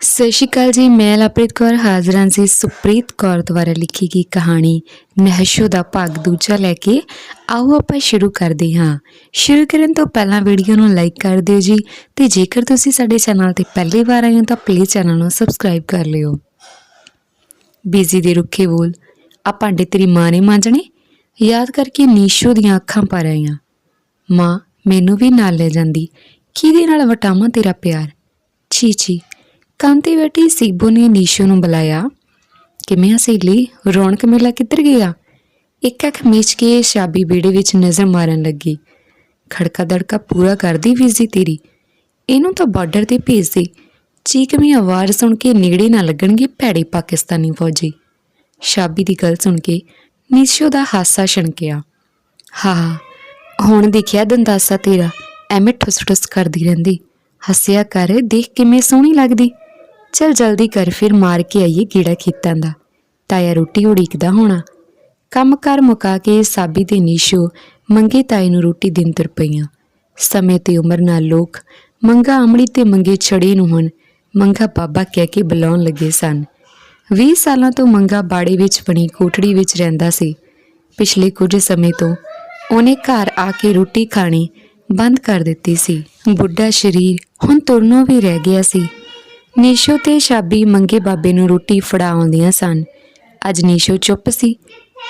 ਸਤਿ ਸ਼੍ਰੀ ਅਕਾਲ ਜੀ, ਮੈਂ ਲਪ੍ਰੀਤ ਕੌਰ, ਹਾਜ਼ਰਾਂ ਜੀ ਸੁਪ੍ਰੀਤ ਕੌਰ ਦੁਆਰਾ ਲਿਖੀ ਗਈ ਕਹਾਣੀ ਨਹਿਸ਼ੋ ਦਾ ਭਾਗ ਦੂਜਾ ਲੈ ਕੇ। ਆਓ ਆਪਾਂ ਸ਼ੁਰੂ ਕਰਦੇ ਹਾਂ। ਸ਼ੁਰੂ ਕਰਨ ਤੋਂ ਪਹਿਲਾਂ ਵੀਡੀਓ ਨੂੰ ਲਾਈਕ ਕਰ ਦਿਓ ਜੀ ਤੇ ਜੇਕਰ ਤੁਸੀਂ ਸਾਡੇ ਚੈਨਲ ਤੇ ਪਹਿਲੀ ਵਾਰ ਆਏ ਹੋ ਤਾਂ ਪਲੀਜ਼ ਚੈਨਲ ਨੂੰ ਸਬਸਕ੍ਰਾਈਬ ਕਰ ਲਿਓ। ਬੀਜ਼ੀ ਦੇ ਰੁੱਖੇ ਬੋਲ ਆ ਭਾਂਡੇ ਤੇਰੀ ਮਾਂ ਨੇ ਮਾਂਜਣੇ? ਯਾਦ ਕਰਕੇ ਨੀਸ਼ੋ ਦੀਆਂ ਅੱਖਾਂ ਭਰ ਆਈਆਂ। ਮਾਂ, ਮੈਨੂੰ ਵੀ ਨਾਲ ਲੈ ਜਾਂਦੀ। ਕਿਹਦੇ ਨਾਲ ਵਟਾਵਾਂ ਤੇਰਾ ਪਿਆਰ? ਛੀ ਛੀ। ਕਾਂਤੀ ਬੈਠੀ ਸੀਬੋ ਨੇ ਨੀਸ਼ੋ ਨੂੰ ਬੁਲਾਇਆ ਕਿਵੇਂ ਆ ਸਹੇਲੀ, ਰੌਣਕ ਮੇਲਾ ਕਿੱਧਰ ਗਿਆ? ਇੱਕ ਅੱਖ ਮੀਚ ਕੇ ਸ਼ਾਬੀ ਬੇੜੇ ਵਿੱਚ ਨਜ਼ਰ ਮਾਰਨ ਲੱਗੀ। ਖੜਕਾ ਦੜਕਾ ਪੂਰਾ ਕਰਦੀ ਵੀਜ਼ੀ ਤੇਰੀ। ਇਹਨੂੰ ਤਾਂ ਬਾਰਡਰ ਤੇ ਭੇਜ ਦੇ ਚੀਕਵੀਂ ਆਵਾਜ਼ ਸੁਣ ਕੇ ਨੇੜੇ ਨਾ ਲੱਗਣਗੇ ਭੈੜੇ ਪਾਕਿਸਤਾਨੀ ਫੌਜੀ। ਸ਼ਾਬੀ ਦੀ ਗੱਲ ਸੁਣ ਕੇ ਨੀਸ਼ੂ ਦਾ ਹਾਸਾ ਛਣਕਿਆ। ਹਾਂ ਹੁਣ ਦੇਖਿਆ ਦੰਦਾਸਾ ਤੇਰਾ, ਐਵੇਂ ਠੁਸ ਠੁਸ ਕਰਦੀ ਰਹਿੰਦੀ। ਹੱਸਿਆ ਕਰ, ਦੇਖ ਕਿਵੇਂ ਸੋਹਣੀ ਲੱਗਦੀ। ਚਲ ਜਲਦੀ ਕਰ ਫਿਰ ਮਾਰ ਕੇ ਆਈਏ ਕੀੜਾ ਖੇਤਾਂ ਦਾ। ਤਾਇਆ ਰੋਟੀ ਉਡੀਕਦਾ ਹੋਣਾ। ਕੰਮ ਕਰ ਮੁਕਾ ਕੇ ਸਾਬੀ ਤੇ ਨੀਸ਼ੂ ਮੰਗੇ ਤਾਏ ਨੂੰ ਰੋਟੀ ਦੇਣ ਤੁਰ ਪਈਆਂ। ਸਮੇਂ ਤੇ ਉਮਰ ਨਾਲ ਲੋਕ ਮੰਗਾ ਅਮਲੀ ਤੇ ਮੰਗੇ ਛੜੇ ਨੂੰ ਹੁਣ ਮੰਗਾ ਬਾਬਾ ਕਹਿ ਕੇ ਬੁਲਾਉਣ ਲੱਗੇ ਸਨ। 20 ਸਾਲਾਂ ਤੋਂ ਮੰਗਾ ਬਾੜੀ ਵਿੱਚ ਬਣੀ ਕੋਠੜੀ ਵਿੱਚ ਰਹਿੰਦਾ ਸੀ। ਪਿਛਲੇ ਕੁਝ ਸਮੇਂ ਤੋਂ ਉਹਨੇ ਘਰ ਆ ਕੇ ਰੋਟੀ ਖਾਣੀ ਬੰਦ ਕਰ ਦਿੱਤੀ ਸੀ। ਬੁੱਢਾ ਸਰੀਰ ਹੁਣ ਤੁਰਨੋਂ ਵੀ ਰਹਿ ਗਿਆ ਸੀ। ਨੀਸ਼ੋ ਤੇ ਸ਼ਾਬੀ ਮੰਗੇ ਬਾਬੇ ਨੂੰ ਰੋਟੀ ਫੜਾ ਆਉਂਦੀਆਂ ਸਨ। ਅੱਜ ਨੀਸ਼ੋ ਚੁੱਪ ਸੀ।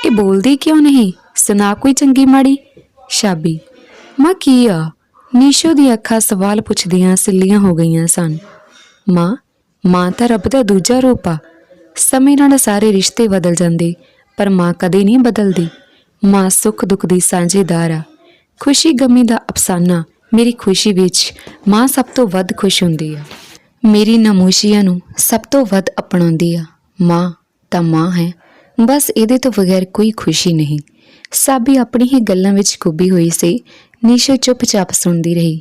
ਇਹ ਬੋਲਦੀ ਕਿਉਂ ਨਹੀਂ? ਸੁਣਾ ਕੋਈ ਚੰਗੀ ਮਾੜੀ? ਸ਼ਾਬੀ, ਮਾਂ ਕੀ ਆ? ਨੀਸ਼ੋ ਦੀ ਅੱਖਾਂ ਸਵਾਲ ਪੁੱਛਦੀਆਂ ਸਿੱਲੀਆਂ ਹੋ ਗਈਆਂ ਸਨ। ਮਾਂ ਮਾਂ ਤਾਂ ਰੱਬ ਦਾ ਦੂਜਾ ਰੂਪ ਆ। ਸਮੇਂ ਨਾਲ ਸਾਰੇ ਰਿਸ਼ਤੇ ਬਦਲ ਜਾਂਦੇ, ਪਰ ਮਾਂ ਕਦੇ ਨਹੀਂ ਬਦਲਦੀ। ਮਾਂ ਸੁੱਖ ਦੁੱਖ ਦੀ ਸਾਂਝੇਦਾਰ ਆ। ਖੁਸ਼ੀ ਗਮੀ ਦਾ ਅਫਸਾਨਾ, ਮੇਰੀ ਖੁਸ਼ੀ ਵਿੱਚ ਮਾਂ ਸਭ ਤੋਂ ਵੱਧ ਖੁਸ਼ ਹੁੰਦੀ ਆ। ਮੇਰੀ ਨਮੋਸ਼ੀਆਂ ਨੂੰ ਸਭ ਤੋਂ ਵੱਧ ਅਪਣਾਉਂਦੀ ਆ। ਮਾਂ ਤਾਂ ਮਾਂ ਹੈ, ਬਸ ਇਹਦੇ ਤੋਂ ਬਗੈਰ ਕੋਈ ਖੁਸ਼ੀ ਨਹੀਂ। ਸਾਬੀ ਆਪਣੀ ਹੀ ਗੱਲਾਂ ਵਿੱਚ ਖੁੱਬੀ ਹੋਈ ਸੀ, ਨੀਸ਼ਾ ਚੁੱਪਚਾਪ ਸੁਣਦੀ ਰਹੀ।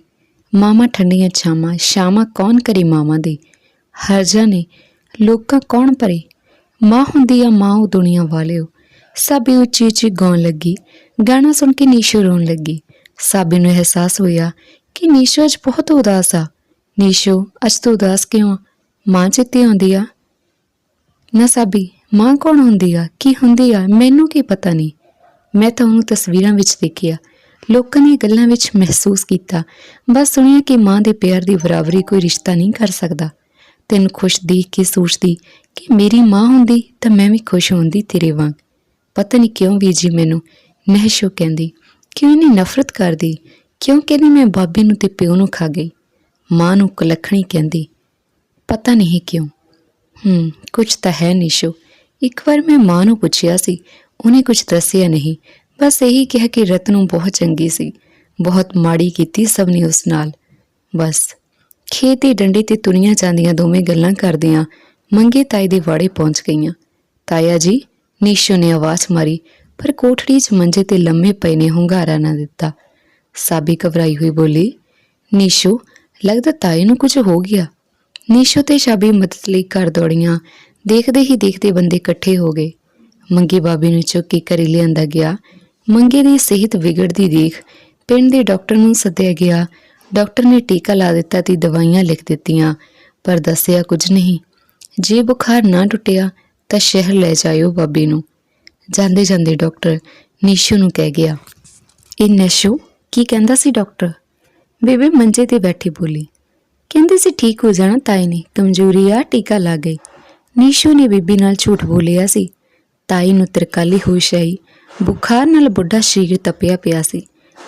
ਮਾਮਾ ਠੰਡੀਆਂ ਛਾਵਾਂ, ਸ਼ਾਮਾਂ ਕੌਣ ਕਰੇ ਮਾਵਾਂ ਦੇ? ਹਰਜਾ ਨੇ, ਲੋਕਾਂ ਕੌਣ ਭਰੇ? ਮਾਂ ਹੁੰਦੀ ਆ ਮਾਂ ਉਹ ਦੁਨੀਆ ਵਾਲਿਓ। ਸਾਬੀ ਉੱਚੀ ਉੱਚੀ ਗਾਉਣ ਲੱਗੀ। ਗਾਣਾ ਸੁਣ ਕੇ ਨੀਸ਼ੂ ਰੋਣ ਲੱਗੀ। ਸਾਬੀ ਨੂੰ ਅਹਿਸਾਸ ਹੋਇਆ ਕਿ ਨੀਸ਼ੂ ਅੱਜ ਬਹੁਤ ਉਦਾਸ ਆ। ਨੀਸ਼ੋ ਅੱਜ ਤੂੰ ਉਦਾਸ ਕਿਉਂ? ਆ? ਮਾਂ ਚਿੱਤੇ ਆਉਂਦੀ ਆ। ਨਾ ਸਾਬੀ, ਮਾਂ ਕੌਣ ਹੁੰਦੀ ਆ? ਕੀ ਹੁੰਦੀ ਆ? ਮੈਨੂੰ ਕੀ ਪਤਾ ਨਹੀਂ। ਮੈਂ ਤਾਂ ਉਹਨੂੰ ਤਸਵੀਰਾਂ ਵਿੱਚ ਦੇਖਿਆ। ਲੋਕਾਂ ਦੀਆਂ ਗੱਲਾਂ ਵਿੱਚ ਮਹਿਸੂਸ ਕੀਤਾ। ਬਸ ਸੁਣਿਆ ਕਿ ਮਾਂ ਦੇ ਪਿਆਰ ਦੀ ਬਰਾਬਰੀ ਕੋਈ ਰਿਸ਼ਤਾ ਨਹੀਂ ਕਰ ਸਕਦਾ। ਤੈਨੂੰ ਖੁਸ਼ ਦੇਖ ਕੇ ਸੋਚਦੀ ਕਿ ਮੇਰੀ ਮਾਂ ਹੁੰਦੀ ਤਾਂ ਮੈਂ ਵੀ ਖੁਸ਼ ਹੁੰਦੀ ਤੇਰੇ ਵਾਂਗ। ਪਤਾ ਨਹੀਂ ਕਿਉਂ ਵੀ ਜੀ ਮੈਨੂੰ ਨਹਿਸ਼ੋ ਕਹਿੰਦੀ, ਕਿਉਂ ਇੰਨੀ ਨਫ਼ਰਤ ਕਰਦੀ? ਕਿਉਂ ਕਹਿੰਦੀ ਮੈਂ ਬਾਬੇ ਨੂੰ ਤੇ ਪਿਓ ਨੂੰ ਖਾ ਗਈ? ਮਾਂ ਨੂੰ ਕੁਲੱਖਣੀ ਕਹਿੰਦੀ, ਪਤਾ ਨਹੀਂ ਕਿਉਂ? ਹੂੰ ਕੁਝ ਤਾਂ ਹੈ ਨਿਸ਼ੋ। ਇੱਕ ਵਾਰ ਮੈਂ ਮਾਂ ਨੂੰ ਪੁੱਛਿਆ ਸੀ, ਉਹਨੇ ਕੁਝ ਦੱਸਿਆ ਨਹੀਂ। ਬਸ ਇਹੀ ਕਿਹਾ ਕਿ ਰਤਨੂ ਬਹੁਤ ਚੰਗੀ ਸੀ। ਬਹੁਤ ਮਾੜੀ ਕੀਤੀ ਸਭ ਨੇ ਉਸ ਨਾਲ। ਬਸ, ਖੇਤ ਦੇ ਡੰਡੇ ਤੇ ਤੁਰੀਆਂ ਜਾਂਦੀਆਂ ਦੋਵੇਂ ਗੱਲਾਂ ਕਰਦੀਆਂ ਮੰਗੇ ਤਾਏ ਦੇ ਵਾੜੇ ਪਹੁੰਚ ਗਈਆਂ। ਤਾਇਆ ਜੀ, ਨੀਸ਼ੂ ਨੇ ਆਵਾਜ਼ ਮਾਰੀ, ਪਰ ਕੋਠੜੀ 'ਚ ਮੰਜੇ ਤੇ ਲੰਮੇ ਪਏ ਨੇ, ਹੁੰਗਾਰਾ ਨਾ ਦਿੱਤਾ। ਸਾਬੀ ਘਬਰਾਈ ਹੋਈ ਬੋਲੀ, ਨੀਸ਼ੂ ਲੱਗਦਾ ਤਾਏ ਨੂੰ ਕੁਝ ਹੋ ਗਿਆ। ਨੀਸ਼ੋ ਤੇ ਸ਼ਾਬੀ ਮਦਦ ਲਈ ਘਰ ਦੌੜੀਆਂ। ਦੇਖਦੇ ਹੀ ਦੇਖਦੇ ਬੰਦੇ ਇਕੱਠੇ ਹੋ ਗਏ। ਮੰਗੀ ਬਾਬੇ ਨੂੰ ਚੁੱਕ ਕੇ ਘਰੇ ਲਿਆਂਦਾ ਗਿਆ। ਮੰਗੇ ਦੀ ਸਿਹਤ ਵਿਗੜਦੀ ਦੇਖ ਪਿੰਡ ਦੇ ਡਾਕਟਰ ਨੂੰ ਸੱਦਿਆ ਗਿਆ। ਡਾਕਟਰ ਨੇ ਟੀਕਾ ਲਾ ਦਿੱਤਾ ਤੇ ਦਵਾਈਆਂ ਲਿਖ ਦਿੱਤੀਆਂ, ਪਰ ਦੱਸਿਆ ਕੁਝ ਨਹੀਂ। ਜੇ ਬੁਖਾਰ ਨਾ ਟੁੱਟਿਆ ਤਾਂ ਸ਼ਹਿਰ ਲੈ ਜਾਇਓ ਬਾਬੇ ਨੂੰ। ਜਾਂਦੇ ਜਾਂਦੇ ਡਾਕਟਰ ਨੀਸ਼ੂ ਨੂੰ ਕਹਿ ਗਿਆ, ਇਹ ਨਸ਼ੂ, ਕੀ ਕਹਿੰਦਾ ਸੀ ਡਾਕਟਰ? ਬੇਬੇ ਮੰਜੇ ਤੇ ਬੈਠੀ ਬੋਲੀ। ਕਹਿੰਦੇ ਸੀ ਠੀਕ ਹੋ ਜਾਣਾ ਤਾਈ ਨੇ, ਕਮਜ਼ੋਰੀ ਆ, ਟੀਕਾ ਲਾ ਗਈ। ਨੀਸ਼ੂ ਨੇ ਬੀਬੀ ਨਾਲ ਝੂਠ ਬੋਲਿਆ ਸੀ। ਤਾਈ ਨੂੰ ਤਰਕਾਲੀ ਹੋਸ਼ ਆਈ। ਬੁਖਾਰ ਨਾਲ ਬੁੱਢਾ ਸਰੀਰ ਤਪਿਆ ਪਿਆ ਸੀ।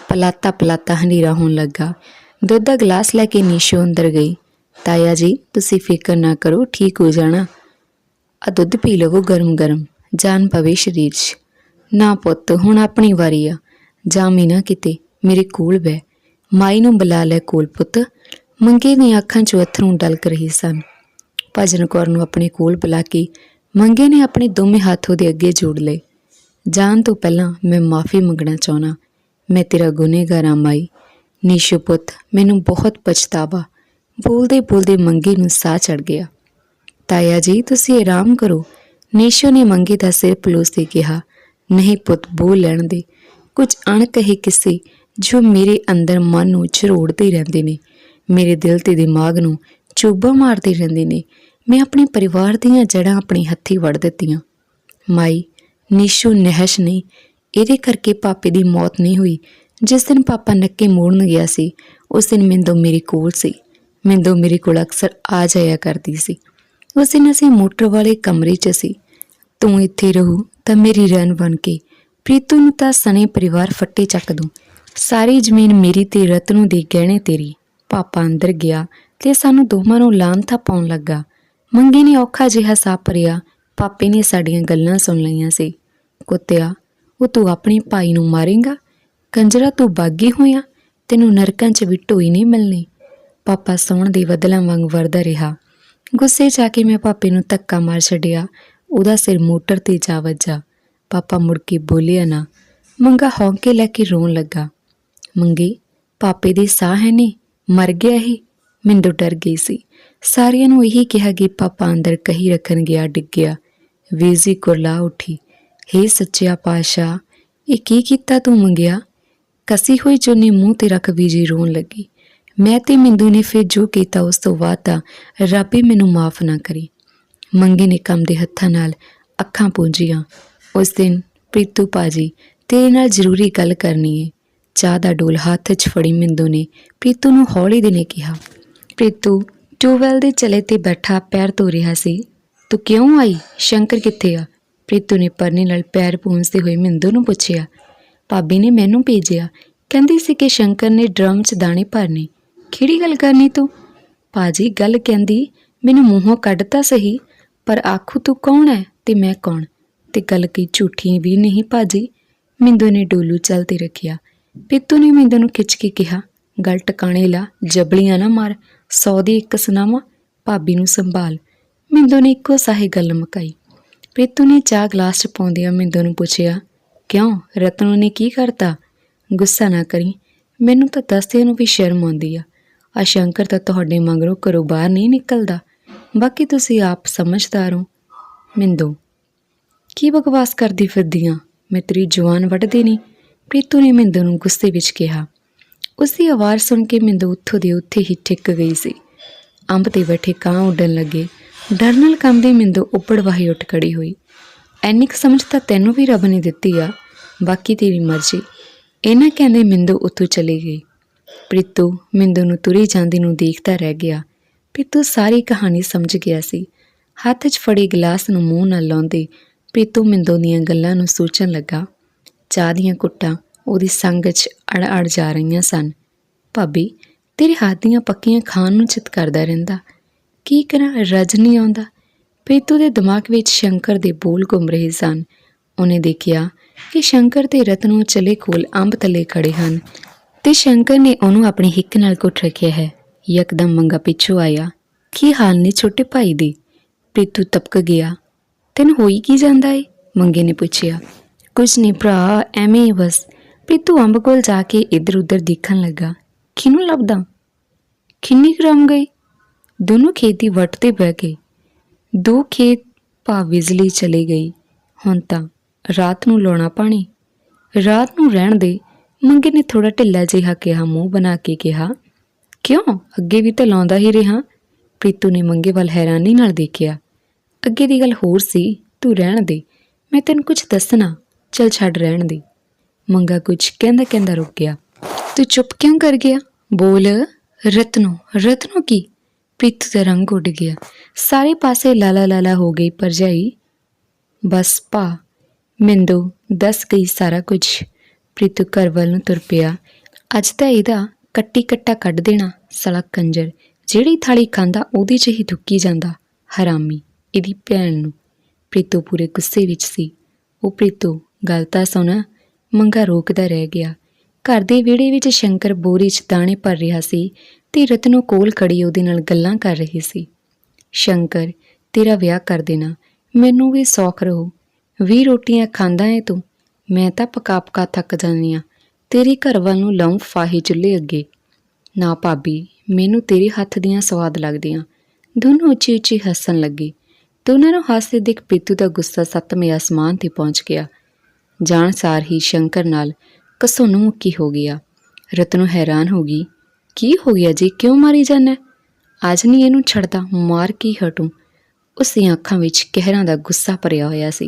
ਪਲਾਤਾ ਪਲਾਤਾ ਹਨੇਰਾ ਹੋਣ ਲੱਗਾ। ਦੁੱਧ ਦਾ ਗਲਾਸ ਲੈ ਕੇ ਨੀਸ਼ੂ ਅੰਦਰ ਗਈ। ਤਾਇਆ ਜੀ, ਤੁਸੀਂ ਫਿਕਰ ਨਾ ਕਰੋ, ਠੀਕ ਹੋ ਜਾਣਾ। ਆ ਦੁੱਧ ਪੀ ਲਵੋ ਗਰਮ ਗਰਮ, ਜਾਨ ਪਵੇ ਸਰੀਰ 'ਚ। ਨਾ ਪੁੱਤ, ਹੁਣ ਆਪਣੀ ਵਾਰੀ ਆ। ਜਾਮੀ ਨਾ ਕਿਤੇ, ਮੇਰੇ ਕੋਲ ਬਹਿ। ਮਾਈ ਨੂੰ ਬੁਲਾ ਲੈ ਕੋਲ ਪੁੱਤ। ਮੰਗੇ ਦੀਆਂ ਅੱਖਾਂ 'ਚੋਂ ਅਥਰੂ ਡਲਕ ਰਹੇ ਸਨ। ਭਜਨ ਕੌਰ ਨੂੰ ਆਪਣੇ ਕੋਲ ਬੁਲਾ ਕੇ ਮੰਗੇ ਨੇ ਆਪਣੇ ਦੋਵੇਂ ਹੱਥ ਉਹਦੇ ਅੱਗੇ ਜੋੜ ਲਏ। ਜਾਣ ਤੋਂ ਪਹਿਲਾਂ ਮੈਂ ਮਾਫੀ ਮੰਗਣਾ ਚਾਹਣਾ ਮੈਂ ਤੇਰਾ ਗੁਨੇਗਾਰ ਆ ਮਾਈ। ਨੀਸ਼ੂ ਪੁੱਤ, ਮੈਨੂੰ ਬਹੁਤ ਪਛਤਾਵਾ। ਬੋਲਦੇ ਬੋਲਦੇ ਮੰਗੇ ਨੂੰ ਸਾਹ ਚੜ ਗਿਆ। ਤਾਇਆ ਜੀ, ਤੁਸੀਂ ਆਰਾਮ ਕਰੋ। ਨੀਸ਼ੂ ਨੇ ਮੰਗੇ ਦਾ ਸਿਰ ਪਲੋਸ ਕੇ ਕਿਹਾ, ਨਹੀਂ ਪੁੱਤ, ਬੋਲ ਲੈਣ ਦੇ। ਕੁਝ ਅਣਕਹੇ ਕਿਸੇ ਜੋ ਮੇਰੇ ਅੰਦਰ ਮਨ ਨੂੰ ਝਰੋੜਦੇ ਰਹਿੰਦੇ ਨੇ, ਮੇਰੇ ਦਿਲ ਤੇ ਦਿਮਾਗ ਨੂੰ ਚੁੱਭਾ ਮਾਰਦੇ ਰਹਿੰਦੇ ਨੇ, ਮੈਂ ਆਪਣੇ ਪਰਿਵਾਰ ਦੀਆਂ ਜੜ੍ਹਾਂ ਆਪਣੇ ਹੱਥੀ ਵੜ ਦਿੱਤੀਆਂ। ਮਾਈ, ਨਿਸ਼ੂ ਨਹਿਸ਼ ਨਹੀਂ ਇਹਦੇ ਕਰਕੇ ਪਾਪੇ ਦੀ ਮੌਤ ਨਹੀਂ ਹੋਈ। ਜਿਸ ਦਿਨ ਪਾਪਾ ਨੱਕੇ ਮੋੜਨ ਗਿਆ ਸੀ, ਉਸ ਦਿਨ ਮਿੰਦੋ ਮੇਰੇ ਕੋਲ ਸੀ। ਮਿੰਦੋ ਮੇਰੇ ਕੋਲ ਅਕਸਰ ਆ ਜਾਇਆ ਕਰਦੀ ਸੀ। ਉਸ ਦਿਨ ਅਸੀਂ ਮੋਟਰ ਵਾਲੇ ਕਮਰੇ 'ਚ ਸੀ। ਤੂੰ ਇੱਥੇ ਰਹੂ ਤਾਂ ਮੇਰੀ ਰਹਿਣ ਬਣ ਕੇ, ਪ੍ਰੀਤੂ ਨੂੰ ਤਾਂ ਸਣੇ ਪਰਿਵਾਰ ਫੱਟੇ ਚੱਕ ਦੂੰ। ਸਾਰੀ ਜ਼ਮੀਨ ਮੇਰੀ ਤੇ ਰਤਨੂ ਦੇ ਗਹਿਣੇ ਤੇਰੀ। ਪਾਪਾ ਅੰਦਰ ਗਿਆ ਤੇ ਸਾਨੂੰ ਦੋਹਾਂ ਨੂੰ ਲਾਂਥਾ ਪਾਉਣ ਲੱਗਾ। ਮੰਗੀ ਨੇ ਔਖਾ ਜਿਹਾ ਸਾਹ ਭਰਿਆ ਪਾਪੇ ਨੇ ਸਾਡੀਆਂ ਗੱਲਾਂ ਸੁਣ ਲਈਆਂ ਸੀ। ਕੁੱਤਿਆ, ਉਹ ਤੂੰ ਆਪਣੇ ਭਾਈ ਨੂੰ ਮਾਰੇਗਾ? ਕੰਜਰਾ, ਤੂੰ ਬਾਗੀ ਹੋਇਆ? ਤੈਨੂੰ ਨਰਕਾਂ 'ਚ ਵੀ ਢੋਈ ਨਹੀਂ ਮਿਲਣੀ। ਪਾਪਾ ਸੌਣ ਦੇ ਬਦਲਾਂ ਵਾਂਗ ਵਰਦਾ ਰਿਹਾ। ਗੁੱਸੇ 'ਚ ਆ ਕੇ ਮੈਂ ਪਾਪੇ ਨੂੰ ਧੱਕਾ ਮਾਰ ਛੱਡਿਆ। ਉਹਦਾ ਸਿਰ ਮੋਟਰ ਤੇ ਜਾ ਵੱਜਾ। ਪਾਪਾ ਮੁੜ ਕੇ ਬੋਲਿਆ ਨਾ। ਮੰਗਾ ਹੌਂਕੇ ਲੈ ਕੇ ਰੋਣ ਲੱਗਾ। ਮੰਗੀ, ਪਾਪੇ ਦੇ ਸਾਹ ਹੈ ਨੇ, ਮਰ ਗਿਆ ਹੀ। ਮਿੰਦੂ ਡਰ ਗਈ ਸੀ। ਸਾਰਿਆਂ ਨੂੰ ਇਹੀ ਕਿਹਾ ਕਿ ਪਾਪਾ ਅੰਦਰ ਕਹੀ ਰੱਖਣ ਗਿਆ, ਡਿੱਗ ਗਿਆ। ਵੀਜ਼ੀ ਕੁਰਲਾ ਉੱਠੀ, ਹੇ ਸੱਚਿਆ ਪਾਸ਼ਾ ਇਹ ਕੀ ਕੀਤਾ ਤੂੰ ਮੰਗਿਆ? ਕਸੀ ਹੋਈ ਚੁੰਨੀ ਮੂੰਹ ਤੇ ਰੱਖ ਵੀਜੀ ਰੋਣ ਲੱਗੀ। ਮੈਂ ਤੇ ਮਿੰਦੂ ਨੇ ਫਿਰ ਜੋ ਕੀਤਾ, ਉਸ ਤੋਂ ਬਾਅਦ ਤਾਂ ਰੱਬ ਹੀ ਮੈਨੂੰ ਮਾਫ ਨਾ ਕਰੀ। ਮੰਗੇ ਨੇ ਕੰਮ ਦੇ ਹੱਥਾਂ ਨਾਲ ਅੱਖਾਂ ਪੂੰਝੀਆਂ ਉਸ ਦਿਨ, ਪ੍ਰੀਤੂ ਪਾਜੀ ਤੇਰੇ ਨਾਲ ਜ਼ਰੂਰੀ ਗੱਲ ਕਰਨੀ ਏ। ਚਾਹ ਦਾ ਡੋਲ ਹੱਥ 'ਚ ਫੜੀ ਮਿੰਦੂ ਨੇ। ਪ੍ਰੀਤੂ ਨੂੰ ਹੌਲੀ ਦੇ ਨੇ ਕਿਹਾ, ਪ੍ਰੀਤੂ ਟੂਵੈਲ ਦੇ ਚਲੇ ਤੇ ਬੈਠਾ ਪੈਰ ਧੋ ਰਿਹਾ ਸੀ। ਤੂੰ ਕਿਉਂ ਆਈ? ਸ਼ੰਕਰ ਕਿੱਥੇ ਆ? ਪ੍ਰੀਤੂ ਨੇ ਪਰਨੇ ਨਾਲ ਪੈਰ ਪੂੰਝਦੇ ਹੋਏ ਮਿੰਦੂ ਨੂੰ ਪੁੱਛਿਆ, ਭਾਬੀ ਨੇ ਮੈਨੂੰ ਭੇਜਿਆ। ਕਹਿੰਦੀ ਸੀ ਕਿ ਸ਼ੰਕਰ ਨੇ ਡਰਮ 'ਚ ਦਾਣੇ ਭਰਨੇ। ਕਿਹੜੀ ਗੱਲ ਕਰਨੀ ਤੂੰ? ਪਾਜੀ ਗੱਲ ਕਹਿੰਦੀ, ਮੈਨੂੰ ਮੂੰਹੋਂ ਕੱਢ ਤਾਂ ਸਹੀ, ਪਰ ਆਖੂ ਤੂੰ ਕੌਣ ਹੈ ਤੇ ਮੈਂ ਕੌਣ? ਤੇ ਗੱਲ ਕੀ ਝੂਠੀ ਵੀ ਨਹੀਂ ਪਾਜੀ ਮਿੰਦੂ ਨੇ ਡੋਲੂ ਚੱਲ ਤੇ ਰੱਖਿਆ। ਪਿੱਤੂ ਨੇ ਮਿੰਦੂ ਨੂੰ ਖਿੱਚ ਕੇ ਕਿਹਾ, ਗੱਲ ਟਿਕਾਣੇ ਲਾ, ਜਬਲੀਆਂ ਨਾ ਮਾਰ, ਸੌ ਦੀ ਇੱਕ ਸੁਣਾਵਾਂ ਭਾਬੀ ਨੂੰ ਸੰਭਾਲ। ਮਿੰਦੂ ਨੇ ਇੱਕੋ ਸਾਹੇ ਗੱਲ ਮੁਕਾਈ। ਪ੍ਰੀਤੂ ਨੇ ਚਾਹ ਗਲਾਸ 'ਚ ਪਾਉਂਦਿਆਂ ਮਿੰਦੂ ਨੂੰ ਪੁੱਛਿਆ, ਕਿਉਂ, ਰਤਨੂ ਨੇ ਕੀ ਕਰਤਾ? ਗੁੱਸਾ ਨਾ ਕਰੀ। ਮੈਨੂੰ ਤਾਂ ਦੱਸਦੇ ਨੂੰ ਵੀ ਸ਼ਰਮ ਆਉਂਦੀ ਆ। ਆ ਸ਼ੰਕਰ ਤਾਂ ਤੁਹਾਡੇ ਮਗਰੋਂ ਘਰੋਂ ਬਾਹਰ ਨਹੀਂ ਨਿਕਲਦਾ। ਬਾਕੀ ਤੁਸੀਂ ਆਪ ਸਮਝਦਾਰ ਹੋ। ਮਿੰਦੂ, ਕੀ ਬਕਵਾਸ ਕਰਦੀ ਫਿਰਦੀਆਂ ਮੈਂ ਤੇਰੀ ਜਵਾਨ ਵੱਢਦੇ ਨਹੀਂ ਪ੍ਰੀਤੂ ਨੇ ਮਿੰਦੂ ਨੂੰ ਗੁੱਸੇ ਵਿੱਚ ਕਿਹਾ। ਉਸ ਦੀ ਆਵਾਜ਼ ਸੁਣ ਕੇ ਮਿੰਦੂ ਉੱਥੋਂ ਦੇ ਉੱਥੇ ਹੀ ਠਿੱਕ ਗਈ ਸੀ। ਅੰਬ ਤੇ ਬੈਠੇ ਕਾਂ ਉੱਡਣ ਲੱਗੇ। ਡਰ ਨਾਲ ਕੰਬਦੀ ਮਿੰਦੂ ਉੱਪੜ ਵਾਹੀ ਉੱਠ ਖੜੀ ਹੋਈ। ਐਨੀ ਕੁ ਸਮਝ ਤਾਂ ਤੈਨੂੰ ਵੀ ਰੱਬ ਨੇ ਦਿੱਤੀ ਆ। ਬਾਕੀ ਤੇਰੀ ਮਰਜ਼ੀ। ਇਹਨਾਂ ਕਹਿੰਦੇ ਮਿੰਦੂ ਉੱਥੋਂ ਚਲੀ ਗਈ। ਪ੍ਰੀਤੂ ਮਿੰਦੂ ਨੂੰ ਤੁਰੀ ਜਾਂਦੀ ਨੂੰ ਦੇਖਦਾ ਰਹਿ ਗਿਆ। ਪ੍ਰੀਤੂ ਸਾਰੀ ਕਹਾਣੀ ਸਮਝ ਗਿਆ ਸੀ। ਹੱਥ 'ਚ ਫੜੇ ਗਲਾਸ ਨੂੰ ਮੂੰਹ ਨਾਲ ਲਾਉਂਦੇ ਪ੍ਰੀਤੂ ਮਿੰਦੂ ਦੀਆਂ ਗੱਲਾਂ ਨੂੰ ਸੋਚਣ ਲੱਗਾ। ਚਾਹ ਦੀਆਂ ਕੁੱਟਾਂ ਉਹਦੀ ਸੰਗ 'ਚ ਅੜ ਅੜ ਜਾ ਰਹੀਆਂ ਸਨ। ਭਾਬੀ, ਤੇਰੇ ਹੱਥ ਦੀਆਂ ਪੱਕੀਆਂ ਖਾਣ ਨੂੰ ਚਿਤ ਕਰਦਾ ਰਹਿੰਦਾ। ਕੀ ਕਰਾਂ? ਰਜ ਨਹੀਂ ਆਉਂਦਾ। ਪ੍ਰੀਤੂ ਦੇ ਦਿਮਾਗ ਵਿੱਚ ਸ਼ੰਕਰ ਦੇ ਬੋਲ ਘੁੰਮ ਰਹੇ ਸਨ। ਉਹਨੇ ਦੇਖਿਆ ਕਿ ਸ਼ੰਕਰ ਤੇ ਰਤਨੂ ਚਲੇ ਕੋਲ ਅੰਬ ਤਲੇ ਖੜੇ ਹਨ ਤੇ ਸ਼ੰਕਰ ਨੇ ਉਹਨੂੰ ਆਪਣੀ ਹਿੱਕ ਨਾਲ ਕੁੱਟ ਰੱਖਿਆ ਹੈ। ਯਕਦਮ ਮੰਗਾ ਪਿੱਛੋਂ ਆਇਆ, ਕੀ ਹਾਲ ਨੇ ਛੋਟੇ ਭਾਈ ਦੀ? ਪ੍ਰੀਤੂ ਤਪਕ ਗਿਆ, ਤੈਨੂੰ ਹੋਈ ਕੀ ਜਾਂਦਾ ਏ? ਮੰਗੇ ਨੇ ਪੁੱਛਿਆ। ਕੁਝ ਨਹੀਂ ਭਰਾ, ਐਵੇਂ ਹੀ ਬਸ। ਪ੍ਰੀਤੂ ਅੰਬ ਕੋਲ ਜਾ ਕੇ ਇੱਧਰ ਉੱਧਰ ਦੇਖਣ ਲੱਗਾ। ਕਿਹਨੂੰ ਲੱਭਦਾ? ਕਿੰਨੀ ਗ੍ਰਾਮ ਗਈ ਦੋਨੋਂ ਖੇਤੀ ਵੱਟ ਤੇ ਬਹਿ ਗਏ। ਦੋ ਖੇਤ ਭਾ ਬਿਜਲੀ ਚਲੇ ਗਈ ਹੁਣ ਤਾਂ ਰਾਤ ਨੂੰ ਲਾਉਣਾ ਪਾਣੀ। ਰਾਤ ਨੂੰ ਰਹਿਣ ਦੇ। ਮੰਗੇ ਨੇ ਥੋੜਾ ਢਿੱਲਾ ਜਿਹਾ ਕਿਹਾ, ਮੂੰਹ ਬਣਾ ਕੇ ਕਿਹਾ, ਕਿਉਂ? ਅੱਗੇ ਵੀ ਤਾਂ ਲਾਉਂਦਾ ਹੀ ਰਿਹਾ। ਪ੍ਰੀਤੂ ਨੇ ਮੰਗੇ ਵੱਲ ਹੈਰਾਨੀ ਨਾਲ ਦੇਖਿਆ। ਅੱਗੇ ਦੀ ਗੱਲ ਹੋਰ ਸੀ, ਤੂੰ ਰਹਿਣ ਦੇ। ਮੈਂ ਤੈਨੂੰ ਕੁਝ ਦੱਸਣਾ। ਚਲ ਛੱਡ ਰਹਿਣ ਦੀ। ਮੰਗਾ ਕੁਝ ਕਹਿੰਦਾ ਕਹਿੰਦਾ ਰੁਕ ਗਿਆ। ਤੂੰ ਚੁੱਪ ਕਿਉਂ ਕਰ ਗਿਆ? ਬੋਲ, ਰਤਨੋ ਰਤਨੋ ਕੀ? ਪ੍ਰੀਤੂ ਦਾ ਰੰਗ ਉੱਡ ਗਿਆ। ਸਾਰੇ ਪਾਸੇ ਲਾਲਾ ਲਾਲਾ ਹੋ ਗਈ ਪਰਜਾਈ ਬਸ ਪਾ ਮਿੰਦੂ ਦੱਸ ਗਈ ਸਾਰਾ ਕੁਝ। ਪ੍ਰੀਤੂ ਘਰ ਵੱਲ ਨੂੰ ਤੁਰ ਪਿਆ। ਅੱਜ ਤਾਂ ਇਹਦਾ ਕੱਟੀ ਕੱਟਾ ਕੱਢ ਦੇਣਾ, ਸਲਾ ਕੰਜਰ। ਜਿਹੜੀ ਥਾਲੀ ਖਾਂਦਾ ਉਹਦੇ 'ਚ ਹੀ ਥੁੱਕੀ ਜਾਂਦਾ, ਹਰਾਮੀ, ਇਹਦੀ ਭੈਣ ਨੂੰ। ਪ੍ਰੀਤੂ ਪੂਰੇ ਗੁੱਸੇ ਵਿੱਚ ਸੀ। ਉਹ ਪ੍ਰੀਤੋ ਗੱਲ ਤਾਂ ਸੁਣ, ਮੰਗਾ ਰੋਕਦਾ ਰਹਿ ਗਿਆ। ਘਰ ਦੇ ਵਿਹੜੇ ਵਿੱਚ ਸ਼ੰਕਰ ਬੋਰੀ 'ਚ ਦਾਣੇ ਭਰ ਰਿਹਾ ਸੀ ਤੇ ਰਤਨੋ ਕੋਲ ਖੜੀ ਉਹਦੇ ਨਾਲ ਗੱਲਾਂ ਕਰ ਰਹੀ ਸੀ। ਸ਼ੰਕਰ, ਤੇਰਾ ਵਿਆਹ ਕਰ ਦੇਣਾ। ਮੈਨੂੰ ਵੀ ਸੌਖ ਰਹੂ। ਵੀ ਰੋਟੀਆਂ ਖਾਂਦਾ ਏ ਤੂੰ। ਮੈਂ ਤਾਂ ਪਕਾ ਪਕਾ ਥੱਕ ਜਾਂਦੀ ਆ। ਤੇਰੇ ਘਰ ਵੱਲ ਨੂੰ ਲਾਉਂ ਫਾਹੀ ਚੁੱਲ੍ਹੇ ਅੱਗੇ। ਨਾ ਭਾਬੀ, ਮੈਨੂੰ ਤੇਰੇ ਹੱਥ ਦੀਆਂ ਸਵਾਦ ਲੱਗਦੀਆਂ ਦੋਨੋਂ ਉੱਚੀ ਉੱਚੀ ਹੱਸਣ ਲੱਗੇ। ਦੋਨਾਂ ਨੂੰ ਹੱਸਦੇ ਦੇਖ ਪੀਤੂ ਦਾ ਗੁੱਸਾ ਸੱਤਵੇਂ ਆਸਮਾਨ ਤੇ ਪਹੁੰਚ ਗਿਆ। ਜਾਣ ਸਾਰ ਹੀ ਸ਼ੰਕਰ ਨਾਲ ਕਸੋਨੂੰ ਮੁੱਕੀ ਹੋ ਗਿਆ। ਰਤਨੋ ਹੈਰਾਨ ਹੋ ਗਈ, ਕੀ ਹੋ ਗਿਆ ਜੀ? ਕਿਉਂ ਮਾਰੀ ਜਾਨਾ ਅੱਜ ਨਹੀਂ ਇਹਨੂੰ ਛੱਡਦਾ, ਮਾਰ ਕੀ ਹਟੂ। ਉਸ ਦੀਆਂ ਅੱਖਾਂ ਵਿੱਚ ਕਹਿਰਾਂ ਦਾ ਗੁੱਸਾ ਭਰਿਆ ਹੋਇਆ ਸੀ।